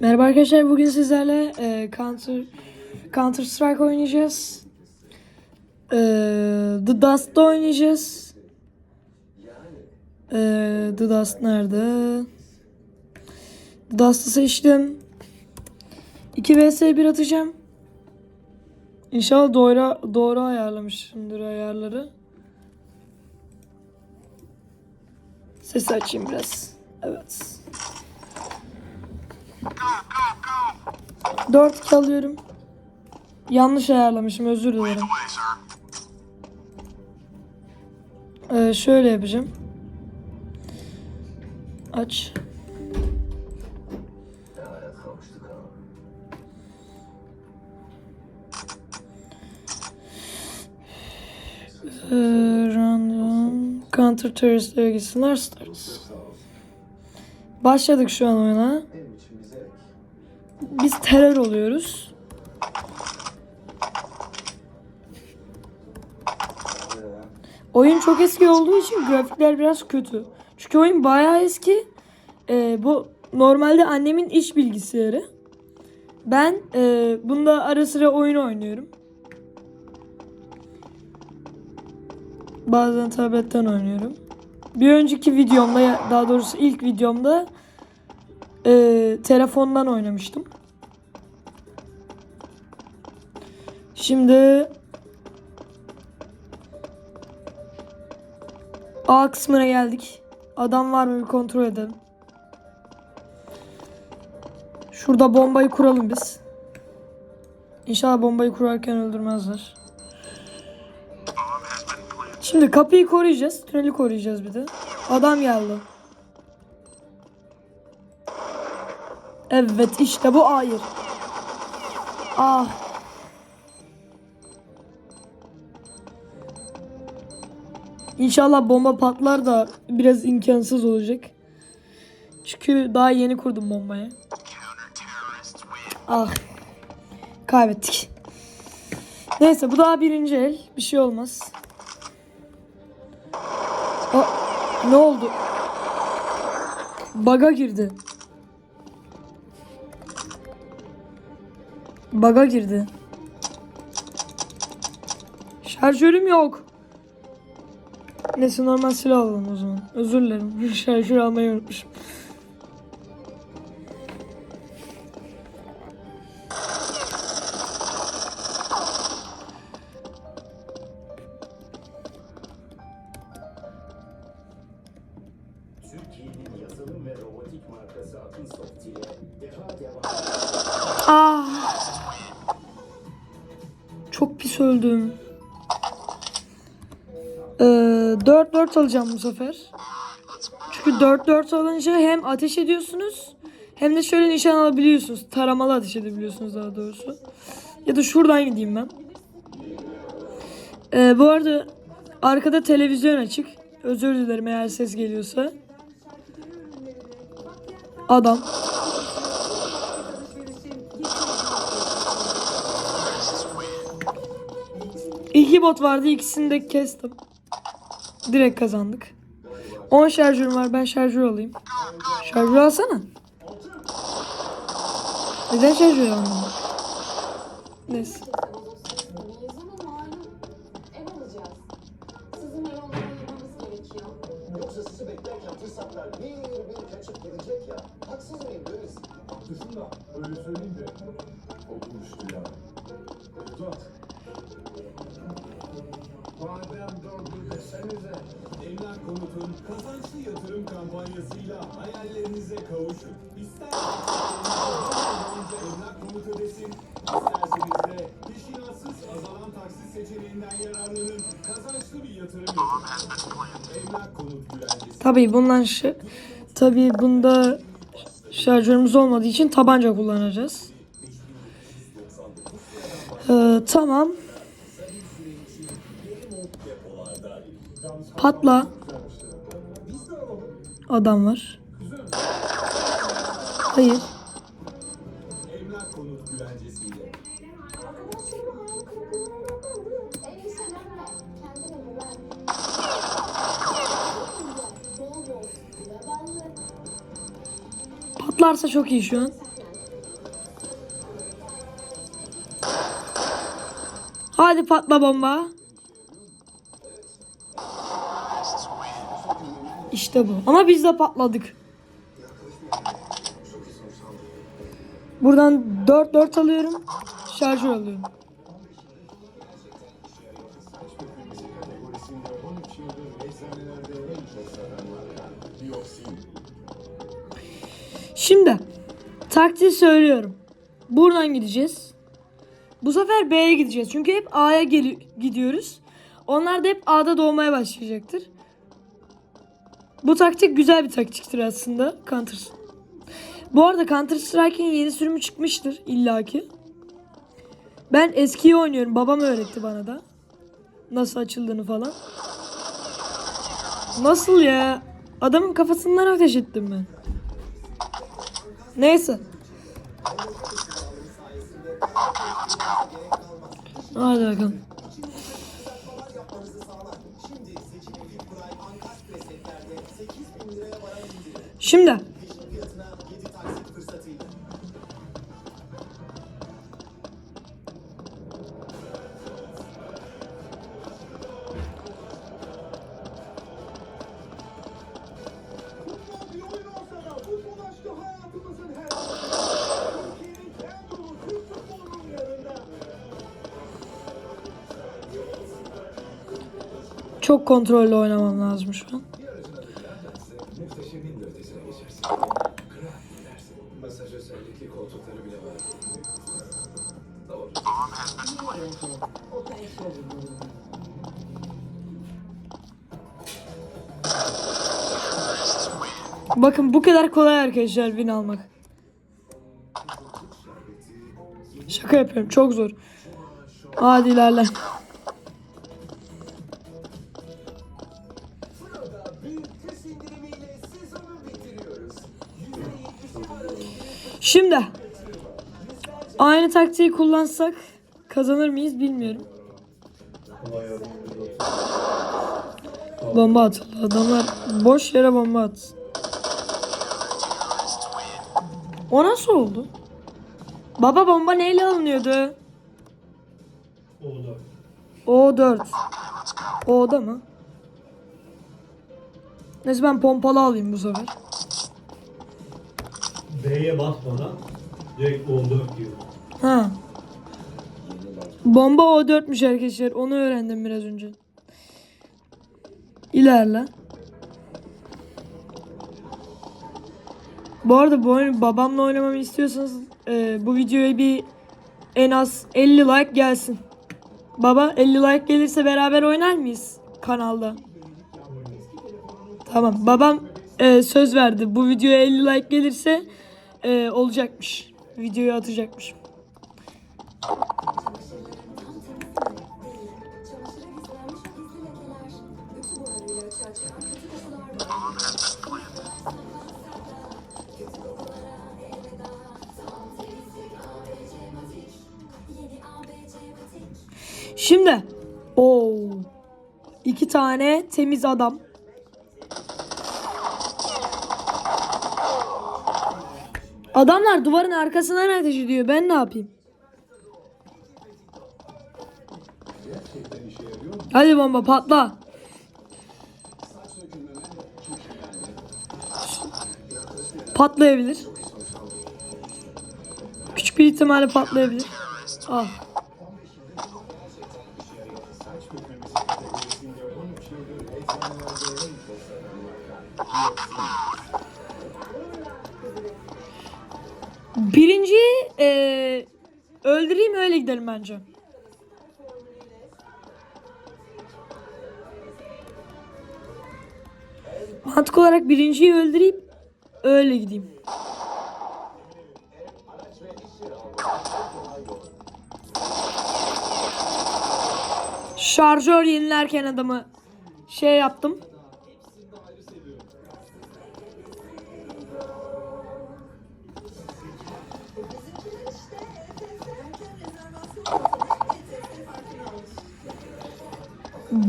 Merhaba arkadaşlar bugün sizlerle e, Counter Counter Strike oynayacağız. E, The Dust'ta oynayacağız. E, The Dust nerede? The Dust'ı seçtim. 2 vs 1 atacağım. İnşallah doğru doğru ayarlamışımdır ayarları. Sesi açayım biraz. Evet. 4 alıyorum. Yanlış ayarlamışım özür dilerim. Ee, şöyle yapacağım. Aç. Ee, random counter gitsinler start. Başladık şu an oyuna. Terör oluyoruz. Oyun çok eski olduğu için grafikler biraz kötü. Çünkü oyun bayağı eski. Ee, bu normalde annemin iş bilgisayarı. Ben e, bunda ara sıra oyun oynuyorum. Bazen tabletten oynuyorum. Bir önceki videomda daha doğrusu ilk videomda e, telefondan oynamıştım. Şimdi A kısmına geldik. Adam var mı bir kontrol edelim. Şurada bombayı kuralım biz. İnşallah bombayı kurarken öldürmezler. Şimdi kapıyı koruyacağız. Tüneli koruyacağız bir de. Adam geldi. Evet işte bu hayır. Ah. İnşallah bomba patlar da biraz imkansız olacak. Çünkü daha yeni kurdum bombayı. Ah. Kaybettik. Neyse bu daha birinci el. Bir şey olmaz. Aa, ne oldu? Baga girdi. Baga girdi. Şarjörüm yok. Neyse normal silah alalım o zaman. Özür dilerim. Şarjör almayı unutmuşum. Alacağım bu sefer. Çünkü 4-4 alınca hem ateş ediyorsunuz hem de şöyle nişan alabiliyorsunuz. Taramalı ateş edebiliyorsunuz daha doğrusu. Ya da şuradan gideyim ben. Ee, bu arada arkada televizyon açık. Özür dilerim eğer ses geliyorsa. Adam. İki bot vardı ikisini de kestim. Direkt kazandık. 10 şarjörüm var ben şarjör alayım. Şarjör alsana. Neden şarjör almadın? Neyse. Gidecek ya. Madem doğru desenize, Emlak Konut'un kazançlı yatırım kampanyasıyla hayallerinize kavuşun. İsterseniz Emlak Konut ödesin, isterseniz de peşinatsız azalan taksit seçeneğinden yararlanın. Kazançlı bir yatırım yapın. Emlak Konut güvencesi. Tabii bundan şu tabii bunda şarjörümüz olmadığı için tabanca kullanacağız. Ee, tamam. Patla. Adam var. Hayır. Emlak Konut güvencesiyle. Arkadaşlarımı hayal kırıklığına uğratmadı. Endişelenme. Kendine güven. Bol bol güve benle. Patla varsa çok iyi şu an. Hadi patla bomba. İşte bu. Ama biz de patladık. Buradan 4-4 alıyorum. Şarjör alıyorum. kategorisinde 13 yıldır eczanelerde en çok satan marka. Dioxin. Şimdi taktiği söylüyorum. Buradan gideceğiz. Bu sefer B'ye gideceğiz. Çünkü hep A'ya gidiyoruz. Onlar da hep A'da doğmaya başlayacaktır. Bu taktik güzel bir taktiktir aslında. Counter. Bu arada Counter Strike'in yeni sürümü çıkmıştır illaki. Ben eskiyi oynuyorum. Babam öğretti bana da. Nasıl açıldığını falan. Nasıl ya? Adamın kafasından ateş ettim ben. Neyse. Hadi bakalım. Yanında. çok kontrollü oynamam lazım şu an. Muhteşemin de ötesine geçersin. Kral dersin. Masaj özellikli koltukları bile var. Bakın bu kadar kolay arkadaşlar win almak. Şaka yapıyorum çok zor. Hadi ilerle. Şimdi aynı taktiği kullansak kazanır mıyız bilmiyorum. Bomba atıldı. Adamlar boş yere bomba atsın. O nasıl oldu? Baba bomba neyle alınıyordu? O4. O'da mı? Neyse ben pompalı alayım bu sefer. B'ye basmadan direkt O4 diyor. Ha. Bomba O4'müş arkadaşlar. Onu öğrendim biraz önce. İlerle. Bu arada bu oyunu babamla oynamamı istiyorsanız e, bu videoya bir en az 50 like gelsin. Baba 50 like gelirse beraber oynar mıyız kanalda? Tamam. Babam e, söz verdi. Bu videoya 50 like gelirse e, olacakmış. Videoyu atacakmış. Şimdi o iki tane temiz adam. Adamlar duvarın arkasından ateş ediyor. Ben ne yapayım? Hadi bomba patla. Patlayabilir. Küçük bir ihtimalle patlayabilir. Ah. Gidelim bence. Mantık olarak birinciyi öldüreyim öyle gideyim. Şarjör yenilerken adamı şey yaptım.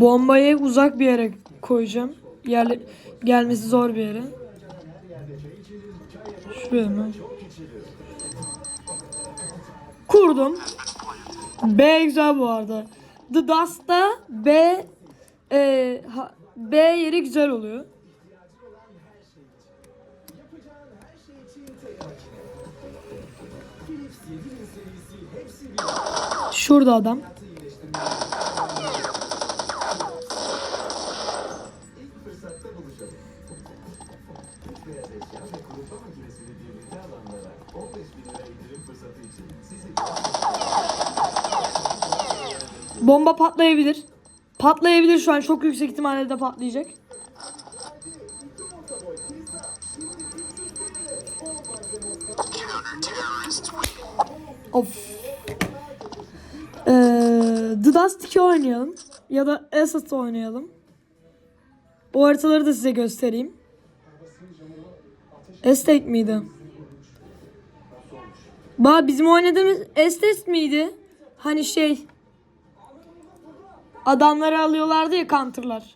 Bombayı uzak bir yere koyacağım. Yerle gelmesi zor bir yere. Şuraya mı? Kurdum. B güzel bu arada. The Dust'ta B e, ha- B yeri güzel oluyor. Şurada adam. Bomba patlayabilir. Patlayabilir şu an çok yüksek ihtimalle de patlayacak. Of. Ee, The Dust 2 oynayalım. Ya da Asset oynayalım. O haritaları da size göstereyim. Estate miydi? Ba bizim oynadığımız Estate miydi? Hani şey adamları alıyorlardı ya counter'lar.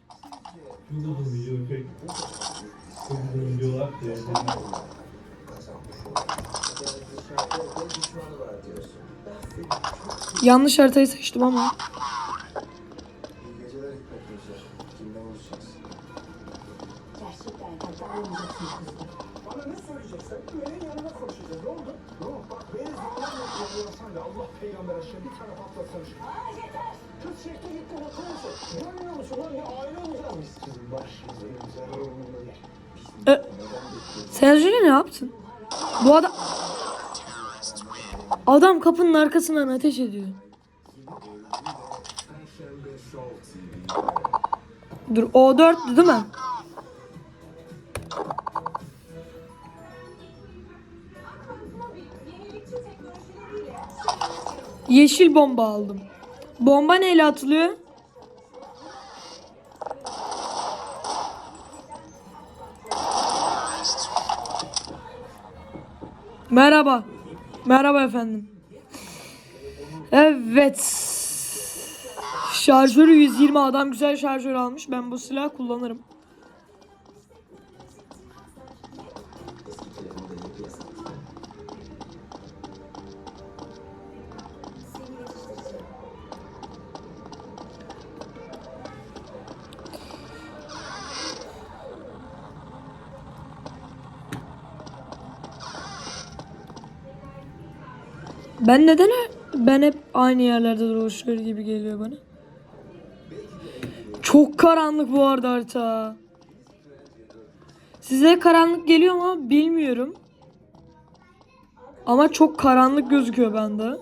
Yanlış haritayı seçtim ama. Gerçekten hatta. Ne söyleyeceksen güvenin yanına koşacağız. Ne oldu? Ne oldu? Bak beni zorlamıyor kullanıyorsan da Allah peygamber aşkına bir tane patlatsana şunu. Kız çekti gitti bakıyorsun. Görmüyor musun lan ya aile olacağız biz. Bizim başımıza güzel olmalı. Sen önce ne yaptın? Bu adam... Adam kapının arkasından ateş ediyor. Dur o 4'tü değil mi? Yeşil bomba aldım. Bomba neyle atılıyor? Merhaba. Merhaba efendim. Evet. Şarjörü 120 adam güzel şarjör almış. Ben bu silah kullanırım. Ben neden ben hep aynı yerlerde dolaşıyor gibi geliyor bana. Çok karanlık bu arada harita. Size karanlık geliyor mu bilmiyorum. Ama çok karanlık gözüküyor bende.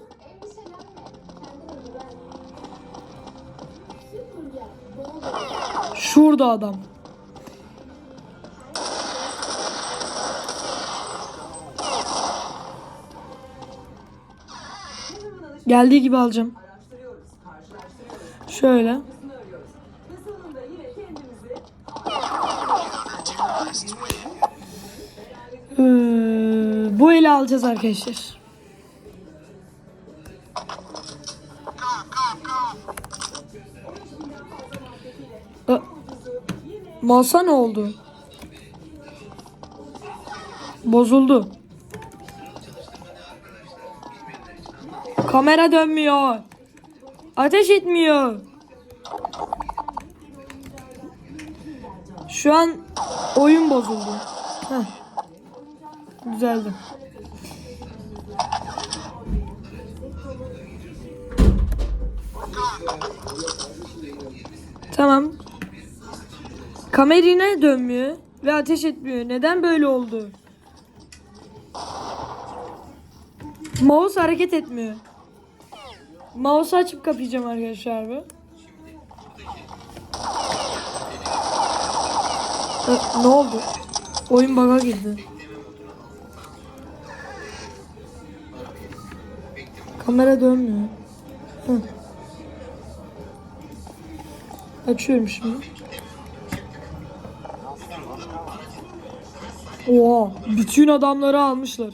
Şurada adam. Geldiği gibi alacağım. Şöyle. Ee, bu eli alacağız arkadaşlar. Ö- Masa ne oldu? Bozuldu. Kamera dönmüyor. Ateş etmiyor. Şu an oyun bozuldu. Heh. Düzeldi. Tamam. Kamera yine dönmüyor ve ateş etmiyor. Neden böyle oldu? Mouse hareket etmiyor. Mouse açıp kapayacağım arkadaşlar bu. Ne oldu? Oyun bug'a girdi. Kamera dönmüyor. Hı. Açıyorum şimdi. Oha, bütün adamları almışlar.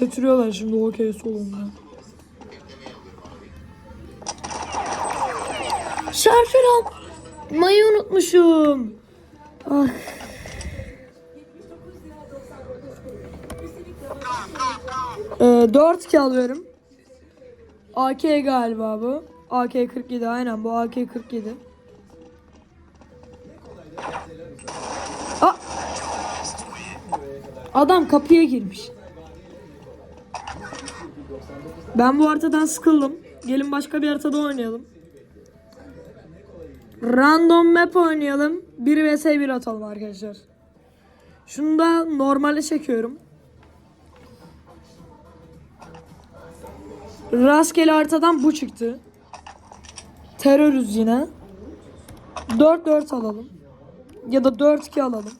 Götürüyorlar şimdi okey solunda. Şarjör almayı unutmuşum. Ah. Ee, 4 alıyorum. AK galiba bu. AK-47 aynen bu AK-47. Aa! Adam kapıya girmiş. Ben bu haritadan sıkıldım. Gelin başka bir haritada oynayalım. Random map oynayalım. 1 vs 1 atalım arkadaşlar. Şunu da normale çekiyorum. Rastgele haritadan bu çıktı. Terörüz yine. 4-4 alalım. Ya da 4-2 alalım.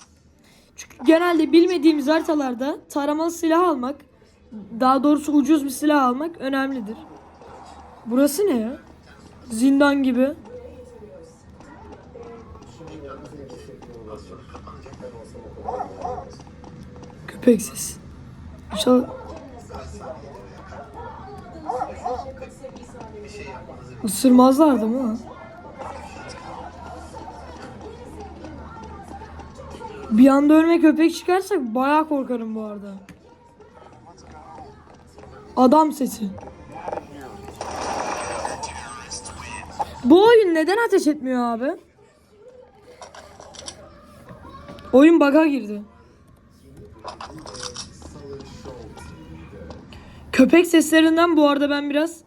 Çünkü genelde bilmediğimiz haritalarda taramalı silah almak, daha doğrusu ucuz bir silah almak önemlidir. Burası ne ya? Zindan gibi. Köpek sesi. İnşallah... Isırmazlardı mı? Bir anda önüme köpek çıkarsa bayağı korkarım bu arada. Adam sesi. Bu oyun neden ateş etmiyor abi? Oyun bug'a girdi. Köpek seslerinden bu arada ben biraz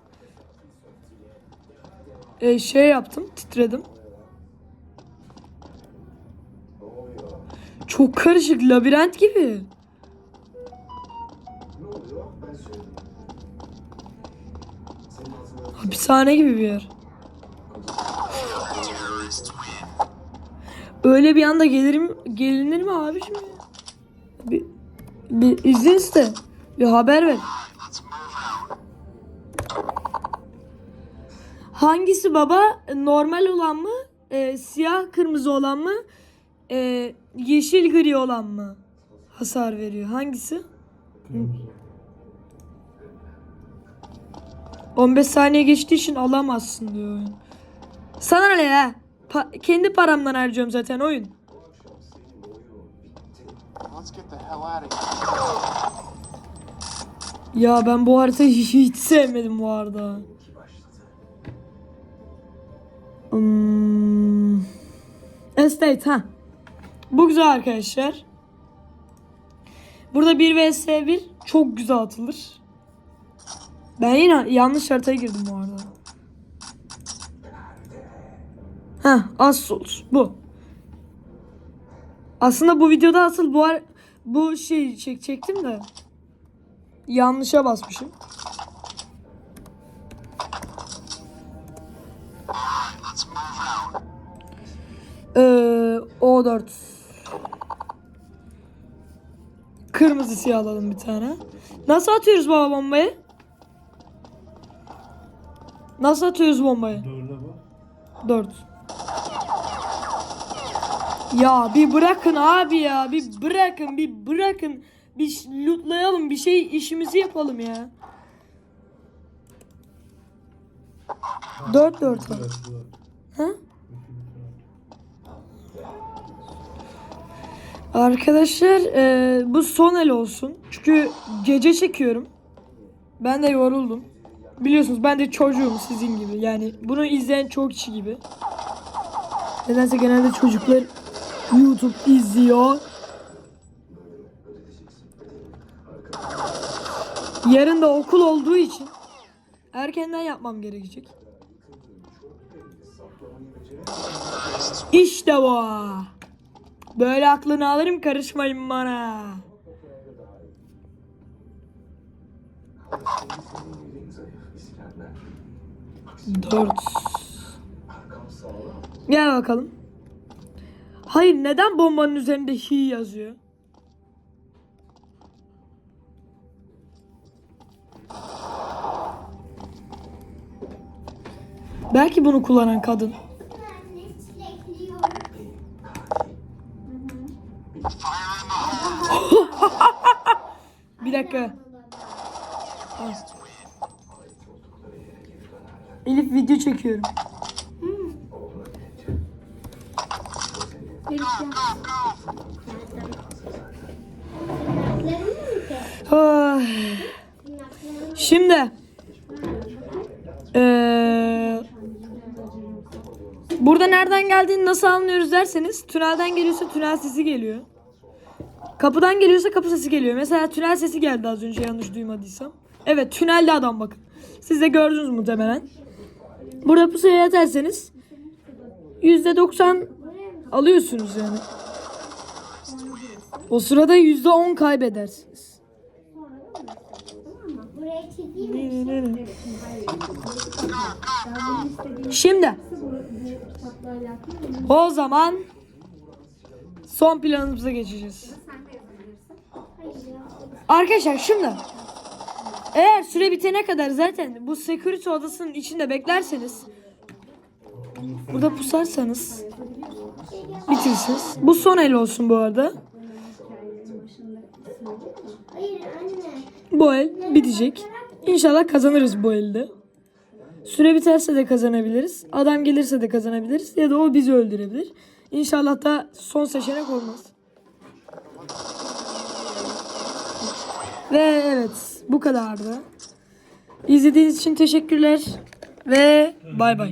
e, şey yaptım, titredim. Çok karışık, labirent gibi. Hapishane gibi bir yer. Öyle bir anda gelirim, gelinir mi abi? Bir, bir izin iste. Bir haber ver. Hangisi baba? Normal olan mı? Ee, siyah kırmızı olan mı? Ee, yeşil gri olan mı? Hasar veriyor. Hangisi? Kırmızı. 15 saniye geçtiği için alamazsın diyor oyun. Sana ne ya? Pa- kendi paramdan harcıyorum zaten oyun. Ya ben bu haritayı hiç, hiç sevmedim bu arada. Hmm. Estate ha. Bu güzel arkadaşlar. Burada 1 vs 1 çok güzel atılır. Ben yine yanlış haritaya girdim bu arada. Ha, Assault bu. Aslında bu videoda asıl bu ar- bu şey çek çektim de yanlışa basmışım. O4 Kırmızı siyah alalım bir tane. Nasıl atıyoruz baba bombayı? Nasıl atıyoruz bombayı? 4. Ya bir bırakın abi ya. Bir bırakın, bir bırakın. Bir lootlayalım, bir şey işimizi yapalım ya. 4 4 var. Evet, bu var. Ha? Arkadaşlar e, bu son el olsun. Çünkü gece çekiyorum. Ben de yoruldum. Biliyorsunuz ben de çocuğum sizin gibi. Yani bunu izleyen çok kişi gibi. Nedense genelde çocuklar YouTube izliyor. Yarın da okul olduğu için erkenden yapmam gerekecek. İşte bu. Böyle aklını alırım karışmayın bana. Dört. Gel bakalım. Hayır neden bombanın üzerinde hi yazıyor? Belki bunu kullanan kadın. Bir dakika. Elif video çekiyorum. Şimdi eee, burada nereden geldiğini nasıl anlıyoruz derseniz tünelden geliyorsa tünel sesi geliyor. Kapıdan geliyorsa kapı sesi geliyor. Mesela tünel sesi geldi az önce yanlış duymadıysam. Evet tünelde adam bakın. Siz de gördünüz muhtemelen. Burada pusuya yatarsanız %90 alıyorsunuz yani. O sırada %10 kaybedersiniz. Şimdi o zaman son planımıza geçeceğiz. Arkadaşlar şimdi eğer süre bitene kadar zaten bu security odasının içinde beklerseniz burada pusarsanız bitirirsiniz. Bu son el olsun bu arada. Bu el bitecek. İnşallah kazanırız bu elde. Süre biterse de kazanabiliriz. Adam gelirse de kazanabiliriz. Ya da o bizi öldürebilir. İnşallah da son seçenek olmaz. Ve evet bu kadardı. İzlediğiniz için teşekkürler. Ve bay bay.